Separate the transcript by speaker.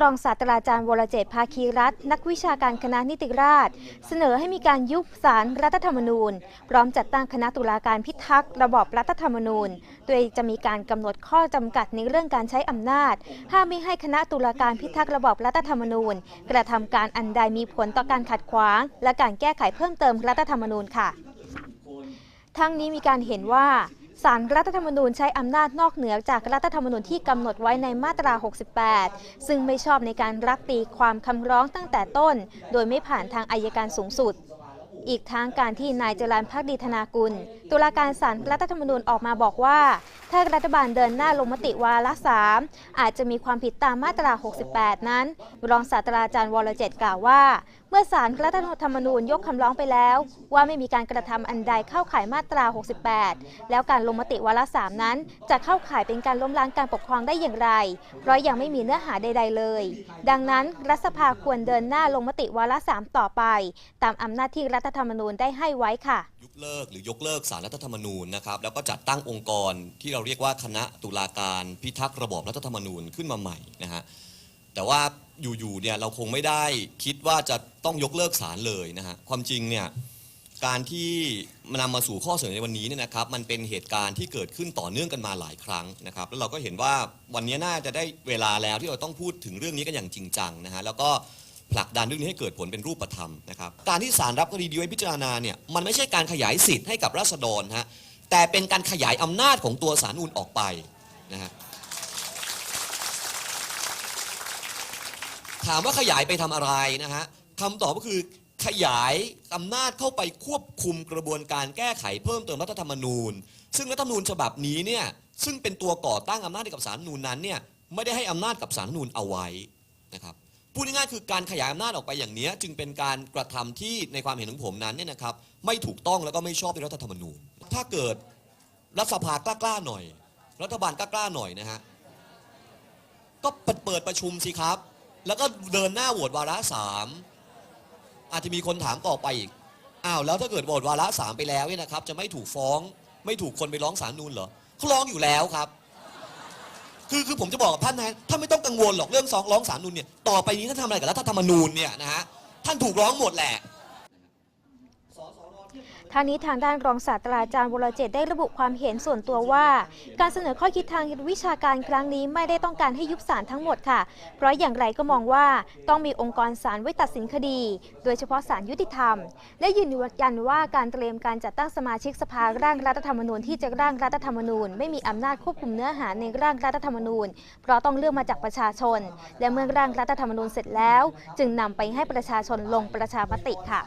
Speaker 1: รองศาสตราจารย์วรเจตภาคีรัตน์นักวิชาการคณะนิติราษฎร์เสนอให้มีการยุบสารรัฐธรรมนูญ พร้อมจัดตั้งคณะตุลาการพิทักษ์ระบอบรัฐธรรมนูญ โดยจะมีการกำหนดข้อจำกัดในเรื่องการใช้อำนาจ ห้ามไม่ให้คณะตุลาการพิทักษ์ระบอบรัฐธรรมนูญ กระทำการอันใดมีผลต่อการขัดขวาง และการแก้ไขเพิ่มเติมรัฐธรรมนูญค่ะ ทั้งนี้มีการเห็นว่า สารรัฐธรรมนูญใช้อำนาจนอกเหนือจากรัฐธรรมนูญที่กำหนดไว้ในมาตรา 68 ซึ่งไม่ชอบในการรับตีความคำร้องตั้งแต่ต้น โดยไม่ผ่านทางอายการสูงสุด อีกทั้งการที่นายจรันพักดีธนากุล ตุลาการศาลรัฐธรรมนูญออกมาบอกว่า ถ้ารัฐบาลเดินหน้าลงมติวาระสามอาจจะมีความผิดตามมาตรา 68 นั้น รองศาสตราจารย์วรเจตกล่าวว่า เมื่อศาลรัฐธรรมนูญยกคำร้องไปแล้ว ว่าไม่มีการกระทำอันใดเข้าข่ายมาตรา 68 แล้วการลงมติวาระสามนั้น จะเข้าข่ายเป็นการล้มล้างการปกครองได้อย่างไร เพราะยังไม่มีเนื้อหาใด ๆ เลย ดังนั้นรัฐสภาควรเดินหน้าลงมติวาระสามต่อไป ตามอำนาจที่รัฐธรรมนูญได้ให้ไว้ค่ะ
Speaker 2: ยุบเลิกหรือยกเลิกสารรัฐธรรมนูญนะครับแล้วก็จัดตั้งองค์กรที่เราเรียกว่าคณะตุลาการพิทักษ์ระบอบรัฐธรรมนูญขึ้นมาใหม่นะฮะแต่ว่าอยู่ๆเนี่ยเราคงไม่ได้คิดว่าจะต้องยกเลิกสารเลยนะฮะความจริงเนี่ยการที่นำมาสู่ข้อเสนอในวันนี้เนี่ยนะครับมันเป็นเหตุการณ์ที่เกิดขึ้นต่อเนื่องกันมาหลายครั้งนะครับแล้วเราก็เห็นว่าวันนี้น่าจะได้เวลาแล้วที่เราต้องพูดถึงเรื่องนี้กันอย่างจริงจังนะฮะแล้วก็ ผลักดันเรื่องนี้ให้เกิดผลเป็นรูปธรรมนะครับการที่ศาลรับคดีดีไว้พิจารณาเนี่ยมันไม่ใช่การขยายสิทธิ์ให้กับราษฎรฮะแต่เป็นการขยายอำนาจของตัวศาลนูนออกไปนะฮะถามว่าขยายไปทำอะไรนะฮะคำตอบก็คือขยายอำนาจเข้าไปควบคุมกระบวนการแก้ไขเพิ่มเติมรัฐธรรมนูญ ซึ่งรัฐธรรมนูญฉบับนี้เนี่ยซึ่งเป็นตัวก่อตั้งอำนาจให้กับศาลนูนนั้นเนี่ยไม่ได้ให้อำนาจกับศาลนูนเอาไว้นะครับ พูดง่ายๆคือการขยายอำนาจออกไปอย่างนี้จึงเป็นการกระทำที่ในความเห็นของผมนั้นเนี่ยนะครับไม่ถูกต้องแล้วก็ไม่ชอบในรัฐธรรมนูญ ถ้าเกิดรัฐสภากล้าๆหน่อย รัฐบาลกล้าๆหน่อยนะฮะก็เปิดเปิดประชุมสิครับ แล้วก็เดินหน้าโหวตวาระสามอาจจะมีคนถามต่อไปอีกอ้าวแล้วถ้าเกิดโหวตวาระสามไปแล้วเนี่ยนะครับ จะไม่ถูกฟ้อง ไม่ถูกคนไปร้องศาลนูนเหรอเขาร้องอยู่แล้วครับ คือคือผมจะบอกกับท่านนะท่านไม่ต้องกังวลหรอกเรื่องสองร้องสารนูนเนี่ยต่อไปนี้ท่านทำอะไรกับรัฐธรรมนูญเนี่ยนะฮะท่านถูกร้องหมดแหละ
Speaker 1: ทางนี้ทางด้านรองศาสตราจารย์วรเจตได้ระบุความเห็นส่วนตัวว่า การเสนอข้อคิดทางวิชาการครั้งนี้ไม่ได้ต้องการให้ยุบศาลทั้งหมดค่ะ เพราะอย่างไรก็มองว่าต้องมีองค์กรศาลไว้ตัดสินคดี โดยเฉพาะศาลยุติธรรม และยืนยันว่าการเตรียมการจัดตั้งสมาชิกสภาร่างรัฐธรรมนูญที่จะร่างรัฐธรรมนูญ ไม่มีอำนาจควบคุมเนื้อหาในร่างรัฐธรรมนูญ เพราะต้องเลือกมาจากประชาชน และเมื่อร่างรัฐธรรมนูญเสร็จแล้ว จึงนำไปให้ประชาชนลงประชามติค่ะ